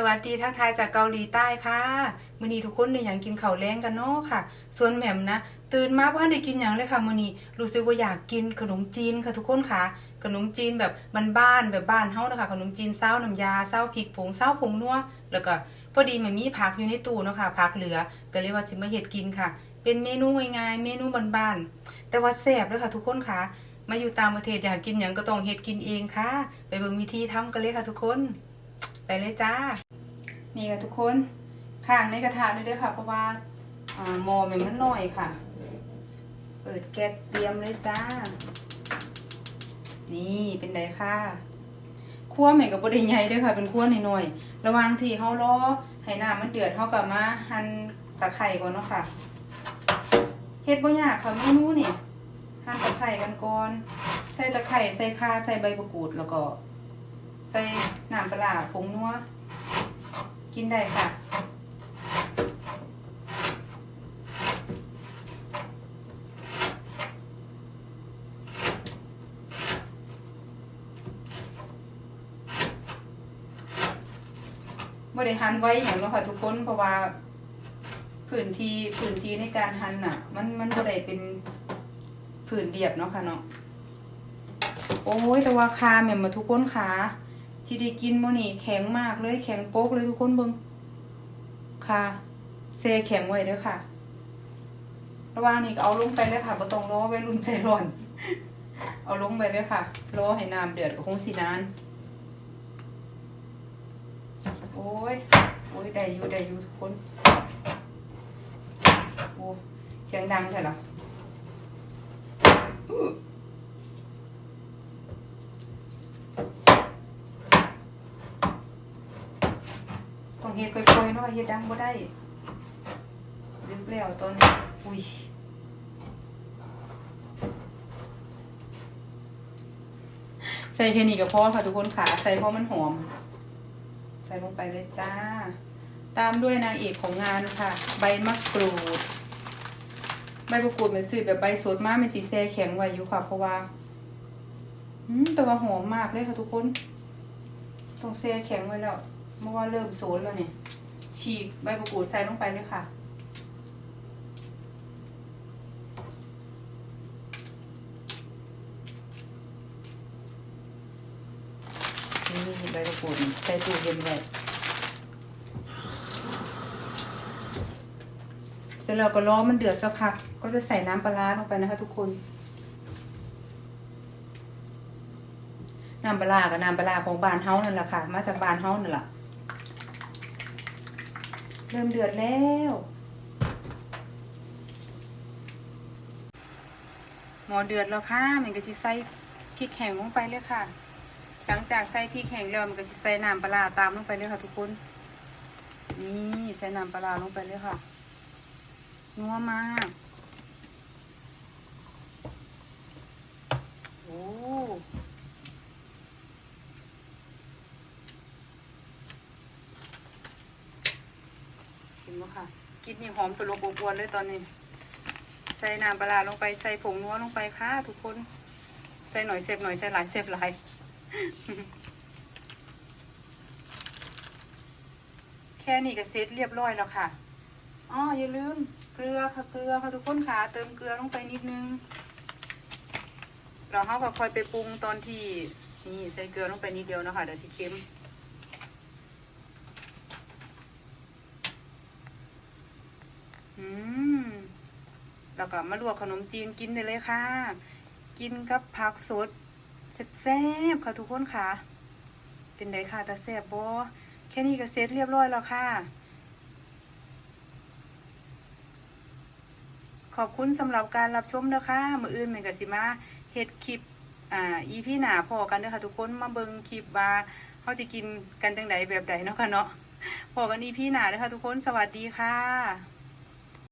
สวัสดีทักทายจากเกาหลีใต้ค่ะมื้อนี้ทุกคนได้หยังกินข้าวแล้งกันเนาะค่ะ ส่วนแหม่มนะ ตื่นมาบ่ทันได้กินหยังเลยค่ะมื้อนี้รู้สึกว่าอยากกินขนมจีนค่ะทุกคนค่ะ ขนมจีนแบบบ้านๆแบบบ้านเฮานะคะขนมจีนเซาน้ำยาเซาพริกผงเซาผงนัวแล้วก็พอดีมันมีผักอยู่ในตู้เนาะค่ะผักเหลือก็เลยว่าสิมาเฮ็ดกินค่ะ เป็นเมนูง่ายๆเมนูบ้านๆแต่ว่าแซ่บเลยค่ะ ทุกคนค่ะ มาอยู่ตางประเทศอยากกินหยังก็ต้องเฮ็ดกินเองค่ะ ไปเบิ่งวิธีทำกันเลยค่ะทุกคน ไปเลยจ้า นี่ค่ะทุกคนข้างในกระทะเลยด้วยค่ะ เพราะว่าหม้อมันมันน้อยค่ะ เปิดแก๊สเตรียมเลยจ้า นี่เป็นไดค่ะคั่วแม่กับบดใหญ่ด้วยค่ะ เป็นคั่วหน่อยๆระว่างที่เฮารอให้น้ำมันเดือดเฮากับมาหั่นตะไคร่ก่อนเนาะค่ะเฮ็ดบ่ยากค่ะเมนูนี่หั่นตะไคร่กันก่อนใส่ตะไคร่ใส่ข่าใส่ใบมะกรูดแล้วก็ ใส่น้ำปลาร้าผงนัว กินได้ค่ะ บริหันไว้อย่างเราค่ะทุกคนเพราะว่าพื้นที่พื้นที่ในการหันน่ะ มันมันบ่ได้เป็นพื้นเรียบเนาะค่ะเนาะโอ้ยแต่ว่าคาแม่นมาทุกคนขา ที่ได้กินโมนี่แข็งมากเลยแข็งโป๊กเลยทุกคนเบิ่งค่ะเซแข็งไว้เด้อค่ะ ระหว่างนี้ก็เอาลงไปเลยค่ะบ่ต้องรอไว้รุ่นใจร้อน เอาลงไปเลยค่ะ รอให้น้ำเดือดก็คงสินาน โอ้ย โอ้ยได้อยู่ได้อยู่ทุกคน โอ้เสียงดังใช่หรอ ต้องเฮ็ดค่อยๆเนาะเฮ็ดดังบ่ได้ดึกแล้วตอนนี้อุ้ยใส่แค่นี้ก็พอค่ะทุกคนค่ะใส่เพราะมันหอม ใส่ลงไปเลยจ้า ตามด้วยนางเอกของงานค่ะ ใบมะกรูด ใบมะกรูดมันซื้อแบบใบสดมากมันสีแซ่แข็งไว้อยู่ค่ะเพราะว่าอืมแต่ว่าหอมมากเลยค่ะทุกคนต้องแซ่แข็งไว้แล้ว เมื่อว่าเริ่มโซนแล้วเนี่ย ฉีกใบมะกรูดใส่ลงไปเลยค่ะ นี่ใบมะกรูดใส่ตู้เย็นไว้เสร็จแล้วก็รอมันเดือดสักพัก ก็จะใส่น้ำปลาลงไปนะคะ ทุกคนน้ำปลากับน้ำปลาของบานเฮานั่นแหละค่ะ มาจากบานเฮานั่นแหละ เริ่มเดือดแล้ว หมอเดือดแล้วค่ะมันก็จะใส่พริกแห้งลงไปเลยค่ะ หลังจากใส่พริกแห้งแล้วมันก็จะใส่น้ำปลาตามลงไปเลยค่ะทุกคน นี่ใส่น้ำปลาลงไปเลยค่ะ นัวมาก โอ้เห็นไหม ค่ะกินนี่หอมตลบอบอวนเลยตอนนี้ ใส่น้ำปลาลงไปใส่ผงนัวลงไปค่ะทุกคน ใส่หน่อยเสพหน่อยใส่หลายเสพหลายแค่นี้ก็เสร็จเรียบร้อยแล้วค่ะอ๋ออย่าลืมเกลือค่ะเกลือค่ะทุกคนค่ะเติมเกลือลงไปนิดนึงเราเขาก็คอยไปปรุงตอนที่นี่ใส่เกลือลงไปนิดเดียวนะคะเดี๋ยวสิเค็มอืม แล้วก็มาลวกขนมจีนกินได้เลยค่ะ กินกับผักสดแซ่บๆค่ะทุกคนค่ะ เป็นไดค่ะตาแซ่บบ่แค่นี้ก็เสร็จเรียบร้อยแล้วค่ะ ขอบคุณสำหรับการรับชมนะคะมืออื่นเหมือนกับสิมาเฮ็ดคลิปอ่าอีพี่หนาพอกันเด้อค่ะทุกคนมาเบิงคลิปว่าเขาจะกินกันจังไดแบบใดเนาะค่ะเนาะพอกันอีพี่หนาเด้อค่ะทุกคนสวัสดีค่ะ